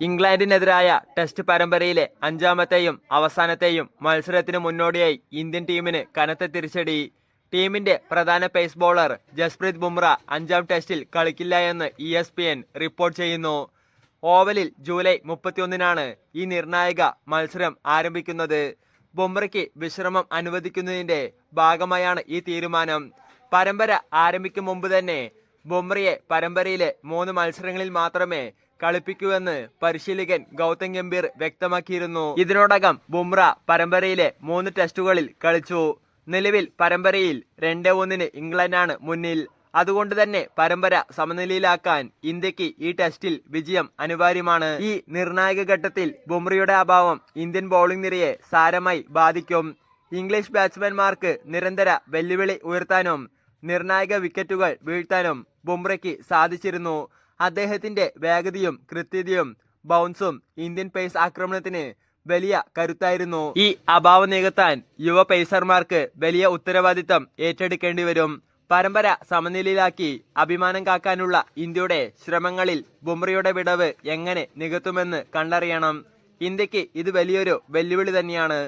ഇംഗ്ലണ്ടിനെതിരായ ടെസ്റ്റ് പരമ്പരയിലെ അഞ്ചാമത്തെയും അവസാനത്തെയും മത്സരത്തിന് മുന്നോടിയായി ഇന്ത്യൻ ടീമിന് കനത്ത തിരിച്ചടി. ടീമിന്റെ പ്രധാന പേസ് ബോളർ ജസ്പ്രീത് ബുംറ അഞ്ചാം ടെസ്റ്റിൽ കളിക്കില്ല എന്ന് ഇ എൻ റിപ്പോർട്ട് ചെയ്യുന്നു. ഓവലിൽ ജൂലൈ മുപ്പത്തിയൊന്നിനാണ് ഈ നിർണായക മത്സരം ആരംഭിക്കുന്നത്. ബുംറയ്ക്ക് വിശ്രമം അനുവദിക്കുന്നതിന്റെ ഭാഗമായാണ് ഈ തീരുമാനം. പരമ്പര ആരംഭിക്കും മുമ്പ് തന്നെ ബുംറയെ പരമ്പരയിലെ മൂന്ന് മത്സരങ്ങളിൽ മാത്രമേ കളിപ്പിക്കൂവെന്ന് പരിശീലകൻ ഗൗതം ഗംഭീർ വ്യക്തമാക്കിയിരുന്നു. ഇതിനോടകം ബുംറ പരമ്പരയിലെ മൂന്ന് ടെസ്റ്റുകളിൽ കളിച്ചു. നിലവിൽ പരമ്പരയിൽ രണ്ട് ഒന്നിന് ഇംഗ്ലണ്ടാണ് മുന്നിൽ. അതുകൊണ്ട് തന്നെ പരമ്പര സമനിലയിലാക്കാൻ ഇന്ത്യയ്ക്ക് ഈ ടെസ്റ്റിൽ വിജയം അനിവാര്യമാണ്. ഈ നിർണായക ഘട്ടത്തിൽ ബുംറയുടെ അഭാവം ഇന്ത്യൻ ബൗളിംഗ് നിരയെ സാരമായി ബാധിക്കും. ഇംഗ്ലീഷ് ബാറ്റ്സ്മാൻമാർക്ക് നിരന്തര വെല്ലുവിളി ഉയർത്താനും നിർണായക വിക്കറ്റുകൾ വീഴ്ത്താനും ബുംറയ്ക്ക് സാധിച്ചിരുന്നു. അദ്ദേഹത്തിന്റെ വേഗതയും കൃത്യതയും ബൗൺസും ഇന്ത്യൻ പേസ് ആക്രമണത്തിന് വലിയ കരുത്തായിരുന്നു. ഈ അഭാവം നികത്താൻ യുവ പേസർമാർക്ക് വലിയ ഉത്തരവാദിത്തം ഏറ്റെടുക്കേണ്ടി വരും പരമ്പര സമനിലയിലാക്കി അഭിമാനം കാക്കാനുള്ള ഇന്ത്യയുടെ ശ്രമങ്ങളിൽ ബുംറയുടെ വിടവ് എങ്ങനെ നികത്തുമെന്ന് കണ്ടറിയണം. ഇന്ത്യയ്ക്ക് ഇത് വലിയൊരു വെല്ലുവിളി തന്നെയാണ്.